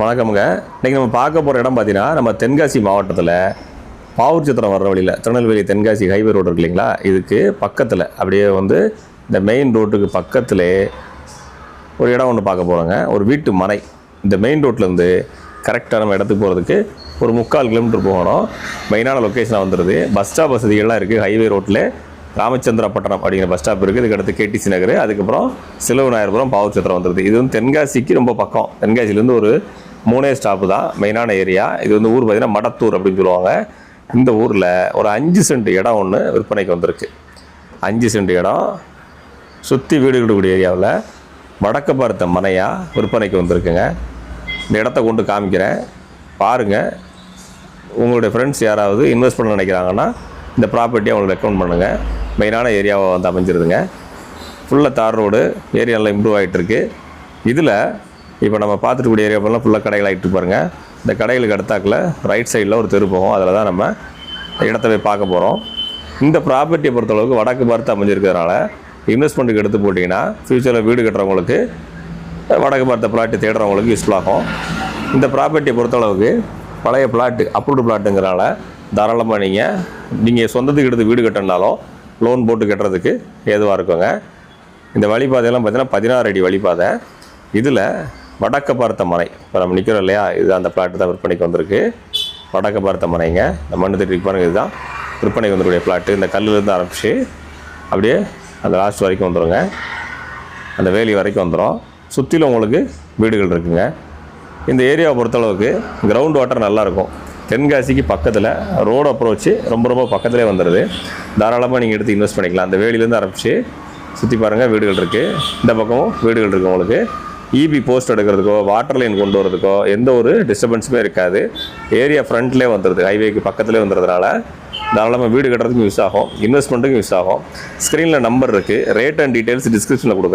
வணக்கமுங்க. இன்றைக்கி நம்ம பார்க்க போகிற இடம் பார்த்தீங்கன்னா நம்ம தென்காசி மாவட்டத்தில் பாவூர் சித்திரம் வர்ற வழியில் திருநெல்வேலி தென்காசி ஹைவே ரோடு இருக்கு இல்லைங்களா? இதுக்கு பக்கத்தில் அப்படியே வந்து இந்த மெயின் ரோட்டுக்கு பக்கத்தில் ஒரு இடம் ஒன்று பார்க்க போகிறோங்க ஒரு வீட்டு மனை. இந்த மெயின் ரோட்லேருந்து கரெக்டாக நம்ம இடத்துக்கு போகிறதுக்கு ஒரு முக்கால் கிலோமீட்டர் போகணும். மெயினான லொக்கேஷனாக வந்துடுது பஸ் ஸ்டாப் வசதிகள்லாம் இருக்குது ஹைவே ரோட்டில் ராமச்சந்திரப்பட்டினம் அப்படிங்கிற பஸ் ஸ்டாப் இருக்குது இதுக்கு அடுத்து கேடிசி நகர் அதுக்கப்புறம் சிலுவநாயர்புரம் பாவூர் சித்திரம் வந்துடுது இது வந்து தென்காசிக்கு ரொம்ப பக்கம். தென்காசிலேருந்து ஒரு மூணே ஸ்டாப்பு தான் மெயினான ஏரியா இது வந்து ஊர் பார்த்திங்கன்னா மடத்தூர் அப்படின்னு சொல்லுவாங்க. இந்த ஊரில் ஒரு அஞ்சு சென்ட் இடம் ஒன்று விற்பனைக்கு வந்திருக்கு. அஞ்சு சென்ட் இடம். சுற்றி வீடு கட்டக்கூடிய ஏரியாவில் வடக்க பார்த்த மனையாக விற்பனைக்கு வந்திருக்குங்க. இந்த இடத்த கொண்டு காமிக்கிறேன். பாருங்கள் உங்களுடைய ஃப்ரெண்ட்ஸ் யாராவது இன்வெஸ்ட் பண்ண நினைக்கிறாங்கன்னா இந்த ப்ராப்பர்ட்டியை அவங்களுக்கு ரெக்கமெண்ட் பண்ணுங்கள் மெயினான ஏரியாவை வந்து அமைஞ்சிருதுங்க. ஃபுல்லாக தார் ரோடு ஏரியா நல்லா இம்ப்ரூவ் ஆகிட்டுருக்கு இதில் இப்போ நம்ம பார்த்துட்டு ஏரியா ஃபுல்லாக ஃபுல்லாக கடைகள் ஆகிட்டு பாருங்க. இந்த கடைகளுக்கு அடுத்தாக்கில் ரைட் சைடில் ஒரு தெரு போகும். அதில் தான் நம்ம இடத்த போய் பார்க்க போகிறோம் இந்த ப்ராப்பர்ட்டியை பொறுத்தளவுக்கு வடக்கு பார்த்து அமைஞ்சிருக்கிறதுனால இன்வெஸ்ட்மெண்ட்டுக்கு எடுத்து போட்டிங்கன்னா ஃப்யூச்சரில் வீடு கட்டுறவங்களுக்கு வடக்கு பார்த்த பிளாட்டு தேடுறவங்களுக்கு யூஸ்ஃபுல் ஆகும். இந்த ப்ராப்பர்ட்டியை பொறுத்தளவுக்கு பழைய பிளாட்டு அப்ரூவ்டு பிளாட்டுங்கிறனால தாராளமாக நீங்கள் நீங்கள் சொந்தத்துக்கு எடுத்து வீடு கட்டினாலும் லோன் போட்டு கட்டுறதுக்கு ஏதுவாக இருக்குங்க. இந்த வழிபாதையெல்லாம் பார்த்தீங்கன்னா பதினாறு அடி வழிபாதை. இதில் வடக்க பார்த்த மனை இப்போ நம்ம நிற்கிறோம் இல்லையா? இது அந்த பிளாட்டு தான் விற்பனைக்கு வந்திருக்கு. வடக்க பார்த்த மனைங்க இந்த மண்ணு தட்டி பாருங்கள் இதுதான் விற்பனைக்கு வந்துருக்கூடிய பிளாட்டு இந்த கல்லுலேருந்து ஆரம்பிச்சு அப்படியே அந்த லாஸ்ட் வரைக்கும் வந்துருங்க. அந்த வேலி வரைக்கும் வந்துடும் சுற்றிலும் உங்களுக்கு வீடுகள் இருக்குங்க. இந்த ஏரியாவை பொறுத்தளவுக்கு கிரவுண்ட் வாட்டர் நல்லாயிருக்கும். தென்காசிக்கு பக்கத்தில் ரோடு அப்ரோச்சு ரொம்ப ரொம்ப பக்கத்துலேயே வந்துடுது தாராளமாக நீங்கள் எடுத்து இன்வெஸ்ட் பண்ணிக்கலாம். அந்த வேலியிலேருந்து ஆரம்பித்து சுற்றி பாருங்கள் வீடுகள் இருக்குது இந்த பக்கமும் வீடுகள் இருக்குது உங்களுக்கு. இபி போஸ்ட் எடுக்கிறதுக்கோ வாட்டர் லைன் கொண்டு வரதுக்கோ எந்த ஒரு டிஸ்டர்பன்ஸுமே இருக்காது. ஏரியா ஃப்ரண்ட்லேயே வந்துடுது ஹைவேக்கு பக்கத்துலேயே வந்துடுறதுனால தாராளமாக வீடு கட்டுறதுக்கும் யூஸ் ஆகும் இன்வெஸ்ட்மெண்ட்டுக்கும் யூஸ் ஆகும். ஸ்க்ரீனில் நம்பர் இருக்குது ரேட் அண்ட் டீட்டெயில்ஸ் டிஸ்கிரிப்ஷனில் கொடுக்குறேன்.